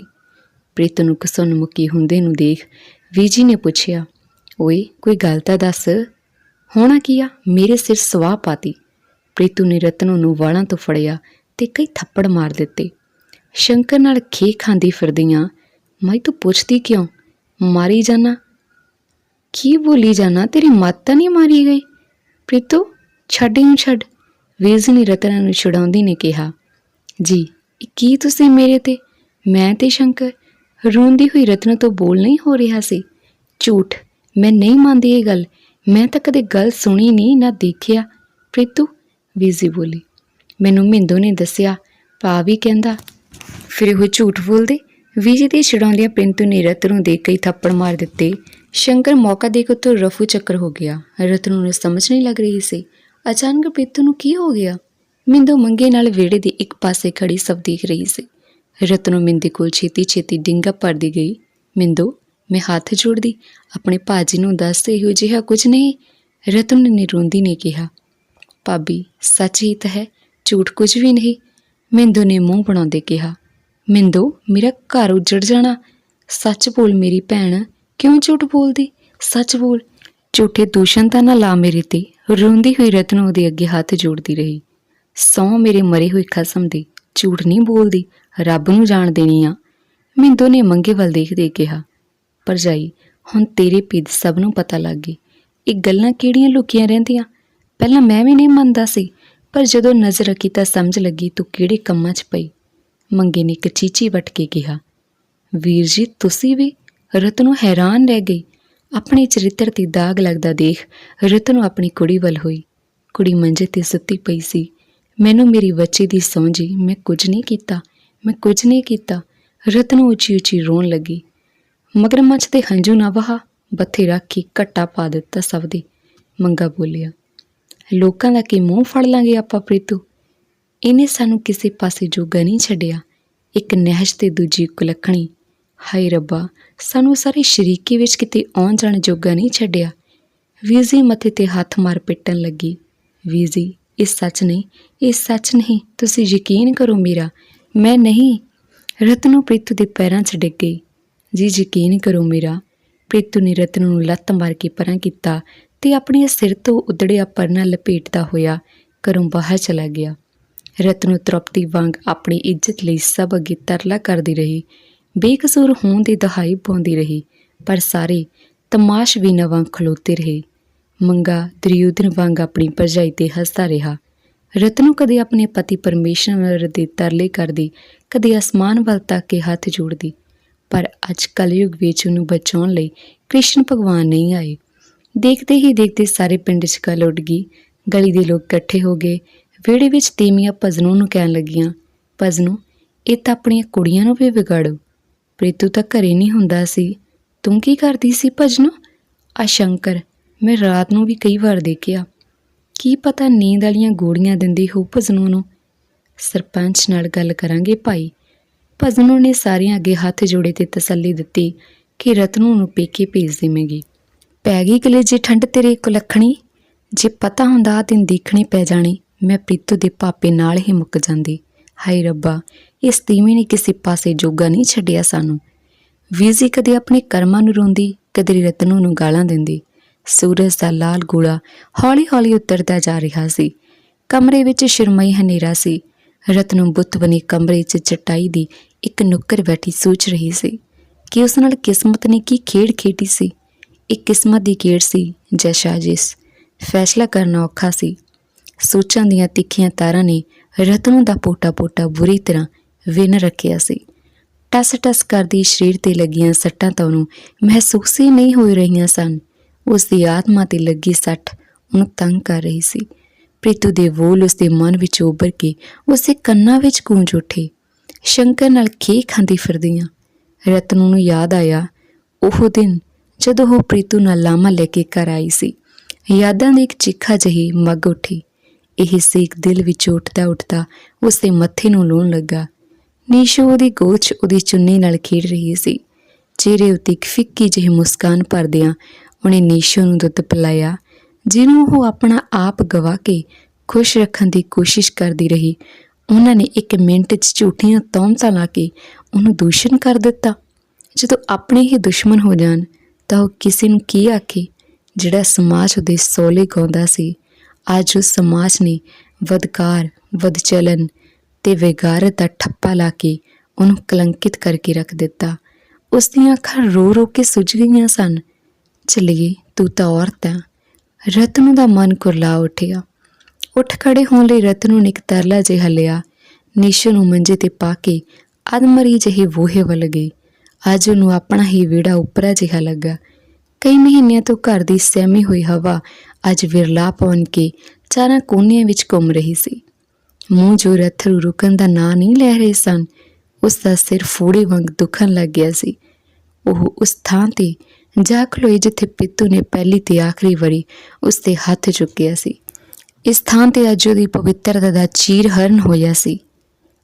ਪ੍ਰੀਤ ਨੂੰ ਕਸਨ ਮੁਕੀ ਹੁੰਦੇ ਨੂੰ ਦੇਖ ਵੀਜੀ ਨੇ ਪੁੱਛਿਆ, ਓਏ, ਕੋਈ ਗੱਲ ਤਾਂ ਦੱਸ? ਹੋਣਾ ਕੀ ਆ? ਮੇਰੇ ਸਿਰ ਸਵਾਹ ਪਾਤੀ। ਪ੍ਰੀਤੂ ਨੇ ਰਤਨੂ ਨੂੰ ਵਾਲਾਂ ਤੋਂ ਫੜਿਆ ਤੇ ਕਈ ਥੱਪੜ ਮਾਰ ਦਿੱਤੇ। ਸ਼ੰਕਰ ਨਾਲ ਖੇ ਖਾਂਦੀ ਫਿਰਦੀਆਂ ਮਾਈ ਤੂੰ ਪੁੱਛਦੀ ਕਿਉਂ? ਮਾਰੀ ਜਾਣਾ ਕੀ ਬੋਲੀ ਜਾਣਾ ਤੇਰੀ ਮੱਤ ਤਾਂ ਨਹੀਂ ਮਾਰੀ ਗਈ। ਪ੍ਰੀਤੂ, ਛੱਡ ਇਹਨੂੰ ਛੱਡ। ਵੀਜ਼ ਨੇ ਰਤਨਾ ਨੂੰ ਛੁਡਾਉਂਦੀ ਨੇ ਕਿਹਾ, ਜੀ, ਕੀ ਤੁਸੀਂ ਮੇਰੇ ਤੇ? ਮੈਂ ਤੇ ਸ਼ੰਕਰ। ਰੋਂਦੀ ਹੋਈ ਰਤਨਾ ਤੋਂ ਬੋਲ ਨਹੀਂ ਹੋ ਰਿਹਾ ਸੀ। ਝੂਠ, ਮੈਂ ਨਹੀਂ ਮੰਨਦੀ ਇਹ ਗੱਲ। ਮੈਂ ਤਾਂ ਕਦੇ ਗੱਲ ਸੁਣੀ ਨਹੀਂ, ਨਾ ਦੇਖਿਆ। ਪ੍ਰੀਤੂ, ਵੀਜ਼ੀ ਬੋਲੀ। ਮੈਨੂੰ ਮਿੰਦੋ ਨੇ ਦੱਸਿਆ ਭਾ ਵੀ ਕਹਿੰਦਾ, ਫਿਰ ਉਹ ਝੂਠ ਬੋਲਦੇ? ਵਿਜੇ ਦੇ ਛਡਾਉਂਦਿਆਂ ਪ੍ਰਿੰਤੂ ਨੇ ਰਤਨ ਦੇ ਕਈ ਥੱਪੜ ਮਾਰ ਦਿੱਤੇ। ਸ਼ੰਕਰ ਮੌਕਾ ਦੇ ਕੇ ਉੱਤੋਂ ਰਫੂ ਚੱਕਰ ਹੋ ਗਿਆ। ਰਤਨੂ ਨੂੰ ਸਮਝ ਨਹੀਂ ਲੱਗ ਰਹੀ ਸੀ। ਅਚਾਨਕ ਪ੍ਰੀਤੂ ਨੂੰ ਕੀ ਹੋ ਗਿਆ? ਮਿੰਦੋ ਮੰਗੇ ਨਾਲ ਵਿਹੜੇ ਦੇ ਇੱਕ ਪਾਸੇ ਖੜੀ ਸਭ ਦੇਖ ਰਹੀ ਸੀ। ਰਤਨੂ ਨੂੰ ਮਿੰਦੀ ਕੋਲ ਛੇਤੀ ਛੇਤੀ ਡਿੰਗਾ ਭਰਦੀ ਗਈ। ਮਿੰਦੋ, ਮੈਂ ਹੱਥ ਜੋੜਦੀ, ਆਪਣੇ ਭਾਜੀ ਨੂੰ ਦੱਸ ਇਹੋ ਜਿਹਾ ਕੁਝ ਨਹੀਂ? ਰਤਨ ਨੇ ਰੋਂਦੀ ਨੇ ਕਿਹਾ, ਭਾਬੀ, ਸੱਚ ਹੀ ਤਾਂ ਹੈ, ਝੂਠ ਕੁਝ ਵੀ ਨਹੀਂ। ਮਿੰਦੂ ਨੇ ਮੂੰਹ ਬਣਾਉਂਦੇ ਕਿਹਾ ਮਿੰਦੋ, ਮੇਰਾ ਘਰ ਉੱਜੜ ਜਾਣਾ। ਸੱਚ ਬੋਲ ਮੇਰੀ ਭੈਣ, ਕਿਉਂ ਝੂਠ ਬੋਲਦੀ? ਸੱਚ ਬੋਲ। ਝੂਠੇ ਦੂਸ਼ਣ ਤਾਂ ਨਾ ਲਾ ਮੇਰੇ ਤੇ। ਰੋਂਦੀ ਹੋਈ ਰਤਨ ਉਹਦੇ ਅੱਗੇ ਹੱਥ ਜੋੜਦੀ ਰਹੀ। ਸੌ ਮੇਰੇ ਮਰੇ ਹੋਏ ਖਸਮ ਦੀ। ਝੂਠ ਨਹੀਂ ਬੋਲਦੀ। ਰੱਬ ਨੂੰ ਜਾਣ ਦੇਣੀ ਆ। ਮਿੰਦੋ ਨੇ ਮੰਗੇ ਵੱਲ ਦੇਖਦੇ ਕਿਹਾ। ਭਰਜਾਈ ਹੁਣ ਤੇਰੇ ਪਿੱਦ ਸਭ ਨੂੰ ਪਤਾ ਲੱਗ ਗਈ। ਇਹ ਗੱਲਾਂ ਕਿਹੜੀਆਂ ਲੁਕੀਆਂ ਰਹਿੰਦੀਆਂ? ਪਹਿਲਾਂ ਮੈਂ ਵੀ ਨਹੀਂ ਮੰਨਦਾ ਸੀ। ਪਰ ਜਦੋਂ ਨਜ਼ਰ ਰੱਖੀ ਤਾਂ ਸਮਝ ਲੱਗੀ ਤੂੰ ਕਿਹੜੇ ਕੰਮਾਂ 'ਚ ਪਈ। ਮੰਗੇ ਨੇ ਇੱਕ ਚੀਚੀ ਵਟ ਕੇ ਕਿਹਾ, ਵੀਰ ਜੀ, ਤੁਸੀਂ ਵੀ ਰਤ ਨੂੰ ਹੈਰਾਨ ਰਹਿ ਗਈ ਆਪਣੇ ਚਰਿੱਤਰ ਤੇ ਦਾਗ ਲੱਗਦਾ ਦੇਖ ਰਤਨੂ ਆਪਣੀ ਕੁੜੀ ਵੱਲ ਹੋਈ। ਕੁੜੀ ਮੰਜੇ ਤੇ ਸੁੱਤੀ ਪਈ ਸੀ। ਮੈਨੂੰ ਮੇਰੀ ਬੱਚੀ ਦੀ ਸੌਂਜੀ ਮੈਂ ਕੁਝ ਨਹੀਂ ਕੀਤਾ, ਮੈਂ ਕੁਝ ਨਹੀਂ ਕੀਤਾ। ਰਤ ਨੂੰ ਉੱਚੀ ਉੱਚੀ ਰੋਣ ਲੱਗੀ। ਮਗਰਮੱਛ 'ਤੇ ਹੰਝੂ ਨਾ ਵਹਾ ਬੱਥੇ ਰੱਖ ਕੇ ਘੱਟਾ ਪਾ ਦਿੱਤਾ ਸਭ ਦੇ। ਮੰਗਾ ਬੋਲਿਆ, ਲੋਕਾਂ ਦਾ ਕੀ ਮੂੰਹ ਫੜ ਲਾਂਗੇ ਆਪਾਂ ਪ੍ਰੀਤੂ? ਇਹਨੇ ਸਾਨੂੰ ਕਿਸੇ ਪਾਸੇ ਜੋਗਾ ਨਹੀਂ ਛੱਡਿਆ। ਇੱਕ ਨਹਿਸ਼ ਤੇ ਦੂਜੀ ਕੁਲੱਖਣੀ ਹਾਏ ਰੱਬਾ, ਸਾਨੂੰ ਸਾਰੇ ਸ਼ਰੀਕੇ ਵਿੱਚ ਕਿਤੇ ਆਉਣ ਜਾਣ ਜੋਗਾ ਨਹੀਂ ਛੱਡਿਆ। ਵੀਜ਼ੀ ਮੱਥੇ ਤੇ ਹੱਥ ਮਾਰ ਪਿੱਟਣ ਲੱਗੀ। ਵੀਜ਼ੀ, ਇਹ ਸੱਚ ਨਹੀਂ, ਇਹ ਸੱਚ ਨਹੀਂ, ਤੁਸੀਂ ਯਕੀਨ ਕਰੋ ਮੇਰਾ, ਮੈਂ ਨਹੀਂ। ਰਤਨੂ ਪ੍ਰੀਤੂ ਦੇ ਪੈਰਾਂ 'ਚ ਡਿੱਗ ਗਈ। ਜੀ, ਯਕੀਨ ਕਰੋ ਮੇਰਾ, ਪ੍ਰੀਤੂ ਨੇ ਰਤਨੂ ਨੂੰ ਲੱਤ ਮਾਰ ਕੇ ਪਰਾਂ ਕੀਤਾ ਤੇ ਆਪਣੇ ਸਿਰ ਤੋਂ ਉਦੜਿਆ ਪਰਨਾ ਲਪੇਟਦਾ ਹੋਇਆ ਘਰੋਂ ਬਾਹਰ ਚਲਾ ਗਿਆ। ਰਤਨ ਤ੍ਰਪਤੀ ਵਾਂਗ ਆਪਣੀ ਇੱਜ਼ਤ ਲਈ ਸਭ ਅੱਗੇ ਤਰਲਾ ਕਰਦੀ ਰਹੀ। ਬੇਕਸੂਰ ਹੋਣ ਦੀ ਦਹਾਈ ਪਾਉਂਦੀ ਰਹੀ, ਪਰ ਸਾਰੇ ਤਮਾਸ਼ ਵੀ ਨਵਾਂ ਖਲੋਤੇ ਰਹੇ। ਮੰਗਾ ਦ੍ਰਿਯੋਧਨ ਵਾਂਗ ਆਪਣੀ ਭਰਜਾਈ ਤੇ ਹੱਸਦਾ ਰਿਹਾ। ਰਤਨੂ ਕਦੇ ਆਪਣੇ ਪਤੀ ਪਰਮੇਸ਼ਰ ਦੇ ਤਰਲੇ ਕਰਦੀ, ਕਦੇ ਅਸਮਾਨ ਵੱਲ ਤੱਕ ਕੇ ਹੱਥ ਜੋੜਦੀ। ਪਰ ਅੱਜ ਕਲਯੁਗ ਵਿੱਚ ਉਹਨੂੰ ਬਚਾਉਣ ਲਈ ਕ੍ਰਿਸ਼ਨ ਭਗਵਾਨ ਨਹੀਂ ਆਏ। ਦੇਖਦੇ ਹੀ ਦੇਖਦੇ ਸਾਰੇ ਪਿੰਡ 'ਚ ਗੱਲ ਉੱਡ ਗਈ। ਗਲੀ ਦੇ ਲੋਕ ਇਕੱਠੇ ਹੋ ਗਏ। ਵਿਹੜੇ ਵਿੱਚ ਤੀਮੀਆਂ ਭਜਨੂ ਨੂੰ ਕਹਿਣ ਲੱਗੀਆਂ, ਭਜਨੋਂ, ਇਹ ਤਾਂ ਆਪਣੀਆਂ ਕੁੜੀਆਂ ਨੂੰ ਵੀ ਵਿਗਾੜੋ। ਪ੍ਰੀਤੂ ਤਾਂ ਘਰੇ ਨਹੀਂ ਹੁੰਦਾ ਸੀ। ਤੂੰ ਕੀ ਕਰਦੀ ਸੀ ਭਜਨੂ? ਆ ਸ਼ੰਕਰ, ਮੈਂ ਰਾਤ ਨੂੰ ਵੀ ਕਈ ਵਾਰ ਦੇਖਿਆ। ਕੀ ਪਤਾ ਨੀਂਦ ਵਾਲੀਆਂ ਗੋਲੀਆਂ ਦਿੰਦੀ ਹੋ ਭਜਨੂ ਨੂੰ? ਸਰਪੰਚ ਨਾਲ ਗੱਲ ਕਰਾਂਗੇ ਭਾਈ। ਭਜਨੂ ਨੇ ਸਾਰਿਆਂ ਅੱਗੇ ਹੱਥ ਜੋੜੇ ਤੇ ਤਸੱਲੀ ਦਿੱਤੀ ਕਿ ਰਤਨੂ ਨੂੰ ਪੇਕੇ ਭੇਜ ਦੇਵੇਂਗੀ। ਪੈ ਗਈ ਕਲੇਜੇ ਠੰਡ ਤੇਰੇ ਕੁਲੱਖਣੀ ਜੇ ਪਤਾ ਹੁੰਦਾ ਆ ਦਿਨ ਦੇਖਣੇ ਪੈ ਜਾਣੇ। ਮੈਂ ਪ੍ਰੀਤੂ ਦੇ ਪਾਪੇ ਨਾਲ ਹੀ ਮੁੱਕ ਜਾਂਦੀ। ਹਾਏ ਰੱਬਾ, ਇਸ ਤੀਵੀਂ ਨੇ ਕਿਸੇ ਪਾਸੇ ਜੋਗਾ ਨਹੀਂ ਛੱਡਿਆ ਸਾਨੂੰ। ਵੀਜ਼ੀ ਕਦੇ ਆਪਣੇ ਕਰਮਾਂ ਨੂੰ ਰੋਂਦੀ, ਕਦੇ ਰਤਨੂ ਨੂੰ ਗਾਲਾਂ ਦਿੰਦੀ। ਸੂਰਜ ਦਾ ਲਾਲ ਗੋਲਾ ਹੌਲੀ-ਹੌਲੀ ਉਤਰਦਾ ਜਾ ਰਿਹਾ ਸੀ। ਕਮਰੇ ਵਿੱਚ ਸ਼ਰਮਈ ਹਨੇਰਾ ਸੀ। ਰਤਨੂ ਬੁੱਤ ਬਣੀ ਕਮਰੇ 'ਚ ਚਟਾਈ ਦੀ ਇੱਕ ਨੁੱਕਰ ਬੈਠੀ ਸੋਚ ਰਹੀ ਸੀ ਕਿ ਉਸ ਨਾਲ ਕਿਸਮਤ ਨੇ ਕੀ ਖੇਡ ਖੇਡੀ ਸੀ। ਇਹ ਕਿਸਮਤ ਦੀ ਖੇਡ ਸੀ ਜਾਂ ਸਾਜ਼ਿਸ਼ ਫੈਸਲਾ ਕਰਨਾ ਔਖਾ ਸੀ। ਸੋਚਾਂ ਦੀਆਂ ਤਿੱਖੀਆਂ ਤਾਰਾਂ ਨੇ ਰਤਨੂ ਦਾ ਪੋਟਾ-ਪੋਟਾ ਬੁਰੀ ਤਰ੍ਹਾਂ ਵਿਨ ਰੱਖਿਆ ਸੀ। ਟਸ-ਟਸ ਕਰਦੀ ਸਰੀਰ ਤੇ ਲੱਗੀਆਂ ਸੱਟਾਂ ਤਾਂ ਉਹਨੂੰ ਮਹਿਸੂਸ ਹੀ ਨਹੀਂ ਹੋ ਰਹੀਆਂ ਸਨ। ਉਸ ਦੀ ਆਤਮਾ ਤੇ ਲੱਗੀ ਸੱਟ ਉਹਨੂੰ ਤੰਗ ਕਰ ਰਹੀ ਸੀ। ਪ੍ਰੀਤੂ ਦੇ ਬੋਲ ਉਸ ਦੇ ਮਨ ਵਿੱਚ ਉੱਭਰ ਕੇ ਉਸ ਕੰਨਾਂ ਵਿੱਚ ਗੂੰਜ ਉੱਠੇ। ਸ਼ੰਕਰ ਨਾਲ ਖੇ ਖਾਂਦੀ ਫਿਰਦੀਆਂ? ਰਤਨੂ ਨੂੰ ਯਾਦ ਆਇਆ ਉਹ ਦਿਨ ਜਦੋਂ ਉਹ ਪ੍ਰੀਤੂ ਨਾਲ ਲਾਮਾ ਲੈ ਕੇ ਘਰ ਆਈ ਸੀ। ਯਾਦਾਂ ਦੀ ਇੱਕ ਚਿੱਖਾ ਜਹੀ ਮੱਗ ਉੱਠੀ। ਇਹ ਸੇਕ ਦਿਲ ਵਿੱਚ ਉੱਠਦਾ ਉੱਠਦਾ ਉਸ ਦੇ ਮੱਥੇ ਨੂੰ ਲੂਣ ਲੱਗਾ। ਨੀਸ਼ੂ ਉਹਦੀ ਗੋਚ ਉਹਦੀ ਚੁੰਨੀ ਨਾਲ ਖੇਡ ਰਹੀ ਸੀ। ਚਿਹਰੇ ਉੱਤੇ ਇੱਕ ਫਿੱਕੀ ਜਿਹੀ ਮੁਸਕਾਨ ਭਰਦਿਆਂ ਉਹਨੇ ਨੀਸ਼ੂ ਨੂੰ ਦੁੱਧ ਪਿਲਾਇਆ, ਜਿਹਨੂੰ ਉਹ ਆਪਣਾ ਆਪ ਗਵਾ ਕੇ ਖੁਸ਼ ਰੱਖਣ ਦੀ ਕੋਸ਼ਿਸ਼ ਕਰਦੀ ਰਹੀ। ਉਹਨਾਂ ਨੇ ਇੱਕ ਮਿੰਟ 'ਚ ਝੂਠੀਆਂ ਤੌਮਤਾਂ ਲਾ ਕੇ ਉਹਨੂੰ ਦੂਸ਼ਣ ਕਰ ਦਿੱਤਾ। ਜਦੋਂ ਆਪਣੇ ਹੀ ਦੁਸ਼ਮਣ ਹੋ ਜਾਣ ਤਾਂ ਉਹ ਕਿਸੇ ਨੂੰ ਕੀ ਆਖੇ, ਜਿਹੜਾ ਸਮਾਜ ਉਹਦੇ ਸੋਲੇ ਗਾਉਂਦਾ ਸੀ। ਅੱਜ ਉਸ ਸਮਾਜ ਨੇ ਵਧਕਾਰ ਵਦਚਲਨ ਤੇ ਵਿਗਾਰਤ ਦਾ ਠੱਪਾ ਲਾ ਕੇ ਉਹਨੂੰ ਕਲੰਕਿਤ ਕਰਕੇ ਰੱਖ ਦਿੱਤਾ। ਉਸ ਦੀਆਂ ਅੱਖਾਂ ਰੋ ਰੋ ਕੇ ਸੁੱਜ ਗਈਆਂ ਸਨ। ਚਲੀਏ, ਤੂੰ ਤਾਂ ਔਰਤ ਹੈ ਰਤਨੂ ਦਾ ਮਨ ਕੁਰਲਾ ਉੱਠਿਆ। ਉੱਠ ਖੜੇ ਹੋਣ ਲਈ ਰਤਨੂ ਨੇ ਇੱਕ ਤਰਲਾ ਜਿਹਾ ਲਿਆ। ਨਿਸ਼ੂ ਨੂੰ ਮੰਜੇ ਤੇ ਪਾ ਕੇ ਅਦਮਰੀ ਜਿਹੇ ਵੋਹੇ ਵੱਲ ਗਈ। ਅੱਜ ਉਹਨੂੰ ਆਪਣਾ ਹੀ ਵਿੜਾ ਉਪਰਾ ਜਿਹਾ ਲੱਗਾ। ਕਈ ਮਹੀਨਿਆਂ ਤੋਂ ਘਰ ਦੀ ਸਹਿਮੀ ਹੋਈ ਹਵਾ ਅੱਜ ਵਿਰਲਾ ਪਵਨ ਕੇ ਚਾਰਾਂ ਕੋਨਿਆਂ ਵਿੱਚ ਘੁੰਮ ਰਹੀ ਸੀ। ਮੂੰਹ ਜੋ ਰਥਰੂ ਰੁਕਣ ਦਾ ਨਾਂ ਨਹੀਂ ਲੈ ਰਹੇ ਸਨ, ਉਸ ਦਾ ਸਿਰ ਫੋੜੇ ਵਾਂਗ ਦੁਖਣ ਲੱਗ ਗਿਆ ਸੀ। ਉਹ ਉਸ ਥਾਂ ਤੇ ਜਾ ਖਲੋਈ ਜਿੱਥੇ ਪਿੱਤੂ ਨੇ ਪਹਿਲੀ ਤੇ ਆਖਰੀ ਵਾਰੀ ਉਸ ਤੇ ਹੱਥ ਚੁੱਕਿਆ ਸੀ। ਇਸ ਥਾਂ ਤੇ ਅੱਜ ਉਹਦੀ ਪਵਿੱਤਰਤਾ ਦਾ ਚੀਰ ਹਰਨ ਹੋਇਆ ਸੀ।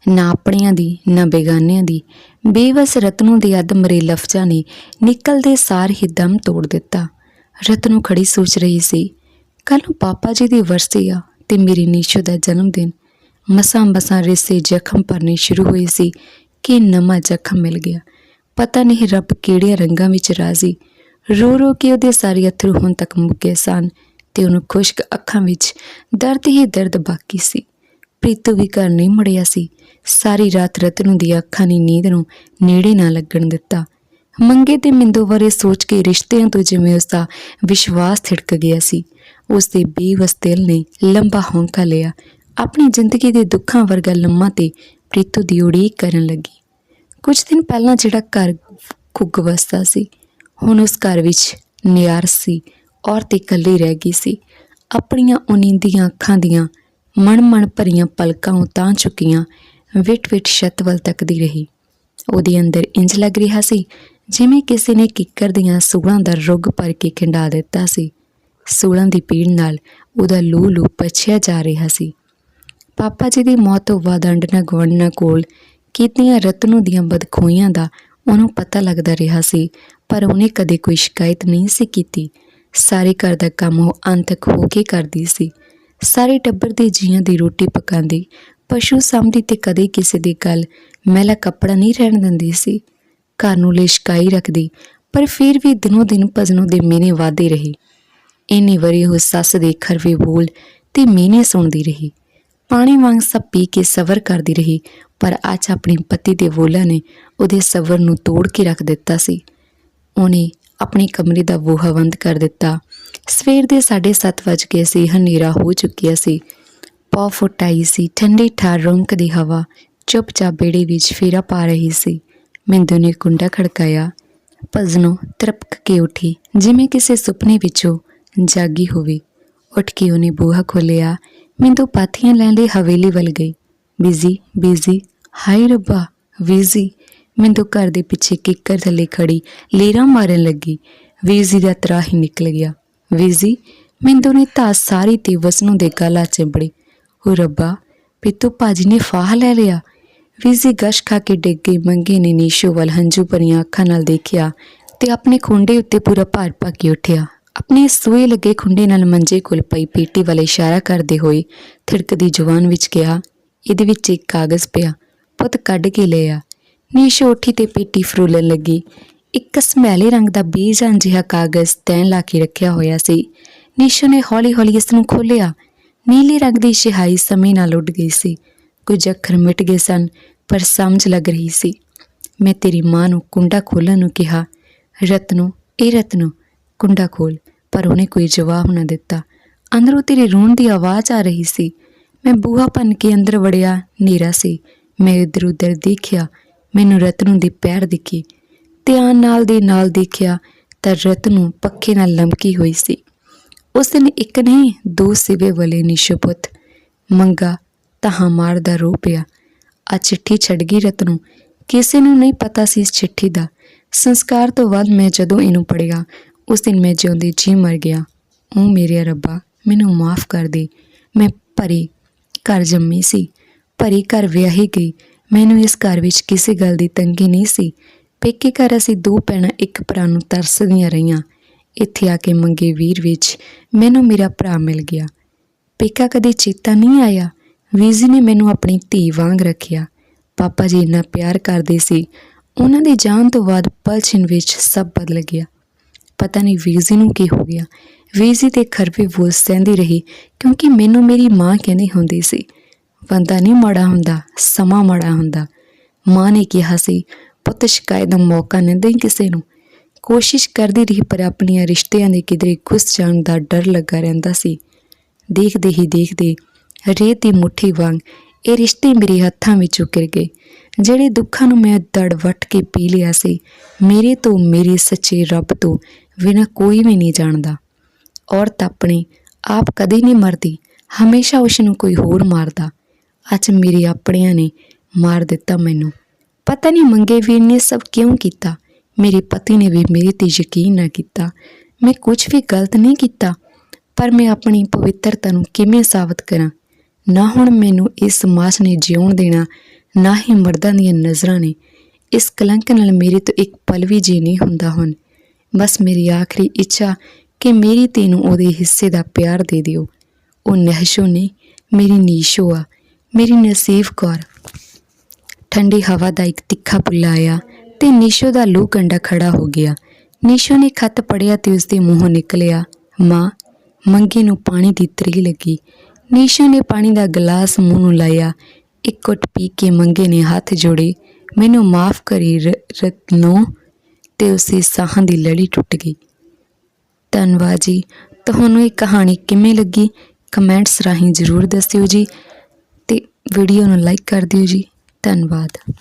ਨਾ ਆਪਣਿਆਂ ਦੀ, ਨਾ ਬੇਗਾਨਿਆਂ ਦੀ ਬੇਵਸ ਰਤਨੂ ਦੇ ਅਦਮਰੇ ਲਫ਼ਜ਼ਾਂ ਨੇ ਨਿਕਲਦੇ ਸਾਰ ਹੀ ਦਮ ਤੋੜ ਦਿੱਤਾ। ਰਤਨੂ ਖੜੀ ਸੋਚ ਰਹੀ ਸੀ। ਕੱਲ ਨੂੰ ਪਾਪਾ ਜੀ ਦੀ ਵਰਸੀ ਆ ਤੇ ਮੇਰੀ ਨੀਸ਼ੂ ਦਾ ਜਨਮ ਦਿਨ। ਮਸਾਂ ਮਸਾਂ ਰਿਸੇ ਜ਼ਖਮ ਭਰਨੇ ਸ਼ੁਰੂ ਹੋਏ ਸੀ ਕਿ ਨਵਾਂ ਜ਼ਖਮ ਮਿਲ ਗਿਆ। ਪਤਾ ਨਹੀਂ ਰੱਬ ਕਿਹੜੇ ਰੰਗਾਂ ਵਿੱਚ ਰਾਜ਼ੀ। ਰੋ ਰੋ ਕੇ ਉਹਦੇ ਸਾਰੇ ਅਥਰੂ ਹੁਣ ਤੱਕ ਮੁੱਕੇ ਸਨ ਤੇ ਉਹਨੂੰ ਖੁਸ਼ਕ ਅੱਖਾਂ ਵਿੱਚ ਦਰਦ ਹੀ ਦਰਦ ਬਾਕੀ ਸੀ। ਪ੍ਰੀਤੂ ਵੀ ਘਰ ਨਹੀਂ ਮੁੜਿਆ ਸੀ। ਸਾਰੀ ਰਾਤ ਰਤਨੂ ਦੀ ਅੱਖਾਂ ਦੀ ਨੀਂਦ ਨੂੰ ਨੇੜੇ ਨਾ ਲੱਗਣ ਦਿੱਤਾ। ਮੰਗੇ ਤੇ ਮਿੰਦੋ ਬਾਰੇ ਸੋਚ ਕੇ ਰਿਸ਼ਤਿਆਂ ਤੋਂ ਜਿਵੇਂ ਉਸ ਦਾ ਵਿਸ਼ਵਾਸ ਥਿੜਕ ਗਿਆ ਸੀ, ਉਸ ਦੇ ਬੇਵਸ ਦਿਲ ਨੇ ਲੰਬਾ ਹੌਂਕਾ ਲਿਆ, ਆਪਣੀ ਜ਼ਿੰਦਗੀ ਦੇ ਦੁੱਖਾਂ ਵਰਗਾ ਲੰਮਾ ਤੇ ਪ੍ਰੀਤੂ ਦੀ ਉਡੀਕ ਕਰਨ ਲੱਗੀ। ਕੁਝ ਦਿਨ ਪਹਿਲਾਂ ਜਿਹੜਾ ਘਰ ਕੁੱਗ ਵਸਦਾ ਸੀ, ਹੁਣ ਉਸ ਘਰ ਵਿੱਚ ਨਿਆਰ ਸੀ, ਔਰਤ ਇਕੱਲੀ ਰਹਿ ਗਈ ਸੀ। ਆਪਣੀਆਂ ਉਨੀਂਦੀਆਂ ਅੱਖਾਂ ਦੀਆਂ ਮਣ ਮਣ ਭਰੀਆਂ ਪਲਕਾਂ ਉਤਾਂ ਚੁੱਕੀਆਂ ਵਿਟ ਵਿਟ ਛੱਤ ਵੱਲ ਤੱਕਦੀ ਰਹੀ। ਉਹਦੇ ਅੰਦਰ ਇੰਜ ਲੱਗ ਰਿਹਾ ਸੀ ਜਿਵੇਂ ਕਿਸੇ ਨੇ ਕਿੱਕਰ ਦੀਆਂ ਸੂਲਾਂ ਦਾ ਰੁੱਗ ਭਰ ਕੇ ਖਿੰਡਾ ਦਿੱਤਾ ਸੀ। ਸੂਲਾਂ ਦੀ ਪੀੜ ਨਾਲ ਉਹਦਾ ਲੂ ਲੂ ਪਛਿਆ ਜਾ ਰਿਹਾ ਸੀ। ਪਾਪਾ ਜੀ ਦੀ ਮੌਤ ਤੋਂ ਬਾਅਦ ਅੰਡਨਾ ਗਵਰਨਰ ਕੋਲ ਕੀਤੀਆਂ ਰਤਨੂ ਦੀਆਂ ਬਦਖੋਈਆਂ ਦਾ ਉਹਨੂੰ ਪਤਾ ਲੱਗਦਾ ਰਿਹਾ ਸੀ, ਪਰ ਉਹਨੇ ਕਦੇ ਕੋਈ ਸ਼ਿਕਾਇਤ ਨਹੀਂ ਸੀ ਕੀਤੀ। ਸਾਰੇ ਘਰ ਦਾ ਕੰਮ ਉਹ ਅੰਤਕ ਹੋ ਕੇ ਕਰਦੀ ਸੀ। ਸਾਰੇ ਟੱਬਰ ਦੇ ਜੀਆਂ ਦੀ ਰੋਟੀ ਪਕਾਉਂਦੀ ਪਸ਼ੂ ਸਾਂਭਦੀ ਤੇ ਕਦੇ ਕਿਸੇ ਦੀ ਗੱਲ। ਮੈਲਾ ਕੱਪੜਾ ਨਹੀਂ ਰਹਿਣ ਦਿੰਦੀ ਸੀ। ਘਰ ਨੂੰ ਲਿਸ਼ਕਾਈ ਰੱਖਦੀ, ਪਰ ਫਿਰ ਵੀ ਦਿਨੋ ਦਿਨ ਭਜਨੋਂ ਦੇ ਮੀਨੇ ਵਾਦੇ ਰਹੀ। ਇੰਨੀ ਵਾਰੀ ਉਹ ਸੱਸ ਦੇ ਖਰਵੇ ਬੋਲ ਤੇ ਮੀਨੇ ਸੁਣਦੀ ਰਹੀ। ਪਾਣੀ ਵਾਂਗ ਸਭ ਪੀ ਕੇ ਸਬਰ ਕਰਦੀ ਰਹੀ, ਪਰ ਅੱਜ ਆਪਣੇ ਪਤੀ ਦੇ ਬੋਲਾਂ ਨੇ ਉਹਦੇ ਸਬਰ ਨੂੰ ਤੋੜ ਕੇ ਰੱਖ ਦਿੱਤਾ ਸੀ। ਉਹਨੇ ਆਪਣੇ ਕਮਰੇ ਦਾ ਬੂਹਾ ਬੰਦ ਕਰ ਦਿੱਤਾ। ਸਵੇਰ ਦੇ 7:30 ਵਜ ਗਏ ਸੀ, ਹਨੇਰਾ ਹੋ ਚੁੱਕਿਆ ਸੀ। ਪੌ ਫੁੱਟ ਆਈ ਸੀ, ਠੰਡੀ ਠਾਰ ਰੌਂਕ ਦੀ ਹਵਾ, ਚੁੱਪਚਾਪ ਬੇੜੇ ਵਿੱਚ ਫੇਰਾ ਪਾ ਰਹੀ ਸੀ। ਮਿੰਦੂ ਨੇ ਕੁੰਡਾ ਖੜਕਾਇਆ। ਭਜਨੋਂ, ਤਰਪਕ ਕੇ ਉੱਠੀ। ਜਿਵੇਂ ਕਿਸੇ ਸੁਪਨੇ ਵਿੱਚੋਂ ਜਾਗੀ ਹੋਵੇ। ਉੱਠ ਕੇ ਉਹਨੇ ਬੂਹਾ ਖੋਲ੍ਹਿਆ। ਮਿੰਦੂ ਪਾਥੀਆਂ ਲੈਣ ਲਈ ਹਵੇਲੀ ਵੱਲ ਗਈ। Busy busy. ਹਾਏ ਰੱਬਾ, ਬਿਜ਼ੀ। ਮਿੰਦੂ ਘਰ ਦੇ ਪਿੱਛੇ ਕਿੱਕਰ ਥੱਲੇ ਖੜੀ ਲੇਰਾ ਮਾਰਨ ਲੱਗੀ। ਵੀਜ਼ੀ ਦਾ ਤਰਾ ਹੀ ਨਿਕਲ ਗਿਆ। ਵੀਜ਼ੀ ਮਿੰਦੂ ਨੇ ਤਾਂ ਸਾਰੀ ਤੇ ਵਸਨੂ ਦੇ ਗਲਾ ਚਿੰਬੜੀ। ਹੋ ਰੱਬਾ ਪਿੱਤੂ ਭਾਜੀ ਨੇ ਫਾਹ ਲੈ ਲਿਆ। ਵੀਜ਼ੀ ਗਸ਼ ਖਾ ਕੇ ਡਿੱਗ ਗਈ, ਮੰਗੇ ਨੇ ਨੀਸ਼ੋ ਵੱਲ ਹੰਝੂ ਭਰੀਆਂ ਅੱਖਾਂ ਨਾਲ ਦੇਖਿਆ ਤੇ ਆਪਣੇ ਖੁੰਡੇ ਉੱਤੇ ਪੂਰਾ ਭਾਰ ਪਾ ਕੇ ਉੱਠਿਆ। ਆਪਣੇ ਸੂਏ ਲੱਗੇ ਖੁੰਡੇ ਨਾਲ ਮੰਜੇ ਕੋਲ ਪਈ ਪੇਟੀ ਵੱਲ ਇਸ਼ਾਰਾ ਕਰਦੇ ਹੋਏ ਥਿੜਕਦੀ ਜਵਾਨ ਵਿੱਚ ਕਿਹਾ, ਇਹਦੇ ਵਿੱਚ ਇੱਕ ਕਾਗਜ਼ ਪਿਆ, ਪੁੱਤ ਕੱਢ ਕੇ ਲਿਆ ਨੀਸ਼ੋ ਉੱਠੀ ਤੇ ਪੇਟੀ ਫਰੂਲਣ ਲੱਗੀ। ਇੱਕ ਸਮੈਲੇ ਰੰਗ ਦਾ ਬੇਜਾਨ ਜਿਹਾ ਕਾਗਜ਼ ਤੈਨ ਲਾ ਕੇ ਰੱਖਿਆ ਹੋਇਆ ਸੀ। ਨੀਸ਼ੋ ਨੇ ਹੌਲੀ-ਹੌਲੀ ਇਸ ਨੂੰ ਖੋਲ੍ਹਿਆ। ਨੀਲੇ ਰੰਗ ਦੀ ਸਿਹਾਈ ਸਮੇਂ ਨਾਲ ਉੱਡ ਗਈ ਸੀ। ਕੁਝ ਅੱਖਰ ਮਿਟ ਗਏ ਸਨ, ਪਰ ਸਮਝ ਲੱਗ ਰਹੀ ਸੀ। ਮੈਂ ਤੇਰੀ ਮਾਂ ਨੂੰ ਕੁੰਡਾ ਖੋਲਣ ਨੂੰ ਕਿਹਾ ਰਤਨੂ ਇਹ ਰਤਨੂ ਕੁੰਡਾ ਖੋਲ। ਪਰ ਉਹਨੇ ਕੋਈ ਜਵਾਬ ਨਾ ਦਿੱਤਾ। ਅੰਦਰੋਂ ਤੇਰੇ ਰੋਣ ਦੀ ਆਵਾਜ਼ ਆ ਰਹੀ ਸੀ। ਮੈਂ ਬੂਹਾ ਭੰਨ ਕੇ ਅੰਦਰ ਵੜਿਆ, ਹਨੇਰਾ ਸੀ। ਮੈਂ ਇੱਧਰ ਉੱਧਰ ਦੇਖਿਆ, ਮੈਨੂੰ ਰਤਨੂ ਦੀ ਪੈਰ ਦਿਖੀ। ਧਿਆਨ ਨਾਲ ਦੇ ਨਾਲ ਦੇਖਿਆ, ਤਾਂ ਰਤਨੂ ਪੱਖੇ ਨਾਲ ਲਮਕੀ ਹੋਈ ਸੀ। ਉਸ ਦਿਨ ਇੱਕ ਨਹੀਂ ਦੋ ਸਿਵੇ ਵਾਲੇ ਨਿਸ਼ਪਤ ਮੰਗਾ ਤਹਾਂ ਮਾਰਦਾ ਰੋ ਪਿਆ। ਆ ਚਿੱਠੀ ਛੱਡ ਗਈ ਰਤਨੂ ਕਿਸੇ ਨੂੰ ਨਹੀਂ ਪਤਾ ਸੀ ਇਸ ਚਿੱਠੀ ਦਾ। ਸੰਸਕਾਰ ਤੋਂ ਬਾਅਦ ਮੈਂ ਜਦੋਂ ਇਹਨੂੰ ਪੜਿਆ ਉਸ ਦਿਨ ਮੈਂ ਜਿਉਂਦੀ ਜੀ ਮਰ ਗਿਆ। ਉਹ ਮੇਰੇ ਰੱਬਾ, ਮੈਨੂੰ ਮਾਫ ਕਰ ਦੇ। ਮੈਂ ਭਰੀ ਘਰ ਜੰਮੀ ਸੀ। ਭਰੀ ਘਰ ਵਿਆਹੀ ਗਈ। ਮੈਨੂੰ ਇਸ ਘਰ ਵਿੱਚ ਕਿਸੇ ਗੱਲ ਦੀ ਤੰਗੀ ਨਹੀਂ ਸੀ। ਪੇਕੇ ਘਰ ਅਸੀਂ ਦੋ ਭੈਣਾਂ, ਇੱਕ ਭਰਾ ਨੂੰ ਤਰਸਦੀਆਂ ਰਹੀਆਂ। ਇੱਥੇ ਆ ਕੇ ਮੰਗੇ ਵੀਰ ਵਿੱਚ, ਮੈਨੂੰ ਮੇਰਾ ਭਰਾ ਮਿਲ ਗਿਆ। ਪੇਕਾ ਕਦੇ ਚੇਤਾ ਨਹੀਂ ਆਇਆ। ਵੀਜ਼ੀ ਨੇ ਮੈਨੂੰ ਆਪਣੀ ਧੀ ਵਾਂਗ ਰੱਖਿਆ। ਪਾਪਾ ਜੀ ਇੰਨਾ ਪਿਆਰ ਕਰਦੇ ਸੀ। ਉਹਨਾਂ ਦੇ ਜਾਣ ਤੋਂ ਬਾਅਦ ਪਲਛਣ ਵਿੱਚ ਸਭ ਬਦਲ ਗਿਆ। ਪਤਾ ਨਹੀਂ ਵੀਜ਼ੀ ਨੂੰ ਕੀ ਹੋ ਗਿਆ। ਵੀਜ਼ੀ ਤੇ ਖਰਵੇ ਬੋਲ ਸਹਿੰਦੀ ਰਹੀ, ਕਿਉਂਕਿ ਮੈਨੂੰ ਮੇਰੀ ਮਾਂ ਕਹਿੰਦੀ ਹੁੰਦੀ ਸੀ। ਬੰਦਾ ਨਹੀਂ ਮਾੜਾ ਹੁੰਦਾ, ਸਮਾਂ ਮਾੜਾ ਹੁੰਦਾ। ਮਾਂ ਨੇ ਕਿਹਾ ਸੀ, ਪੁੱਤ, ਸ਼ਿਕਾਇਤ ਦਾ ਮੌਕਾ ਨਹੀਂ ਦੇਈ ਕਿਸੇ ਨੂੰ। ਕੋਸ਼ਿਸ਼ ਕਰਦੀ ਰਹੀ, ਪਰ ਆਪਣੀਆਂ ਰਿਸ਼ਤਿਆਂ ਦੇ ਕਿਧਰੇ ਘੁਸ ਜਾਣ ਦਾ ਡਰ ਲੱਗਾ ਰਹਿੰਦਾ ਸੀ। ਦੇਖਦੇ ਹੀ ਦੇਖਦੇ ਰੇਤ ਦੀ ਮੁੱਠੀ ਵਾਂਗ ਇਹ ਰਿਸ਼ਤੇ ਮੇਰੇ ਹੱਥਾਂ ਵਿੱਚੋਂ ਗਿਰ ਗਏ, ਜਿਹੜੇ ਦੁੱਖਾਂ ਨੂੰ ਮੈਂ ਦੜ ਵੱਟ ਕੇ ਪੀ ਲਿਆ ਸੀ। ਮੇਰੇ ਤੋਂ ਮੇਰੇ ਸੱਚੇ ਰੱਬ ਤੋਂ ਬਿਨਾਂ ਕੋਈ ਵੀ ਨਹੀਂ ਜਾਣਦਾ। ਔਰਤ ਆਪਣੇ ਆਪ ਕਦੇ ਨਹੀਂ ਮਰਦੀ, ਹਮੇਸ਼ਾ ਉਸ ਨੂੰ ਕੋਈ ਹੋਰ ਮਾਰਦਾ। ਅੱਜ ਮੇਰੇ ਆਪਣਿਆਂ ਨੇ ਮਾਰ ਦਿੱਤਾ ਮੈਨੂੰ। ਪਤਾ ਨਹੀਂ ਮੰਗੇ ਵੀਰ ਨੇ ਸਭ ਕਿਉਂ ਕੀਤਾ। ਮੇਰੇ ਪਤੀ ਨੇ ਵੀ ਮੇਰੇ ਤੇ ਯਕੀਨ ਨਾ ਕੀਤਾ। ਮੈਂ ਕੁਝ ਵੀ ਗਲਤ ਨਹੀਂ ਕੀਤਾ, ਪਰ ਮੈਂ ਆਪਣੀ ਪਵਿੱਤਰਤਾ ਨੂੰ ਕਿਵੇਂ ਸਾਬਤ ਕਰਾਂ? ਨਾ ਹੁਣ ਮੈਨੂੰ ਇਸ ਸਮਾਜ ਨੇ ਜਿਉਣ ਦੇਣਾ, ਨਾ ਹੀ ਮਰਦਾਂ ਦੀਆਂ ਨਜ਼ਰਾਂ ਨੇ। ਇਸ ਕਲੰਕ ਨਾਲ ਮੇਰੇ ਤੋਂ ਇੱਕ ਪਲ ਵੀ ਜੀ ਨਹੀਂ ਹੁੰਦਾ ਹੁਣ। ਬਸ ਮੇਰੀ ਆਖਰੀ ਇੱਛਾ ਕਿ ਮੇਰੀ ਧੀ ਨੂੰ ਉਹਦੇ ਹਿੱਸੇ ਦਾ ਪਿਆਰ ਦੇ ਦਿਓ। ਉਹ ਨਹਿਸ਼ੋ ਨੇ ਮੇਰੀ ਨੀਸ਼ੋ ਆ, ਮੇਰੀ ਨਸੀਬ ਕੌਰ। ਠੰਡੀ ਹਵਾ ਦਾ ਇੱਕ ਤਿੱਖਾ ਪੁੱਲਾ ਆਇਆ। ਤੇ ਨੀਸ਼ੋ ਦਾ ਲੂ ਕੰਡਾ ਖੜਾ ਹੋ ਗਿਆ। ਨੀਸ਼ੋ ਨੇ ਖੱਤ ਪੜਿਆ ਤੇ ਉਸਦੇ ਮੂੰਹੋਂ ਨਿਕਲਿਆ। ਮਾਂ, ਮੰਗੇ ਨੂੰ ਪਾਣੀ ਦੀ ਤਰੀ ਲੱਗੀ। ਨੀਸ਼ੋ ਨੇ ਪਾਣੀ ਦਾ ਗਲਾਸ ਮੂੰਹ ਨੂੰ ਲਾਇਆ। ਇੱਕ ਘੁੱਟ ਪੀ ਕੇ ਮੰਗੇ ਨੇ ਹੱਥ ਜੋੜੇ। ਮੈਨੂੰ ਮਾਫ ਕਰੀ ਰ- ਰਤਨੋ। ਤੇ ਉਸੇ ਸਾਹਾਂ ਦੀ ਲੜੀ ਟੁੱਟ ਗਈ। ਧੰਨਵਾਦ ਜੀ। ਤੁਹਾਨੂੰ ਇਹ ਕਹਾਣੀ ਕਿਵੇਂ ਲੱਗੀ? ਕਮੈਂਟਸ ਰਾਹੀਂ ਜ਼ਰੂਰ ਦੱਸਿਓ ਜੀ ਤੇ ਵੀਡੀਓ ਨੂੰ ਲਾਈਕ ਕਰ ਦਿਓ ਜੀ। ਧੰਨਵਾਦ।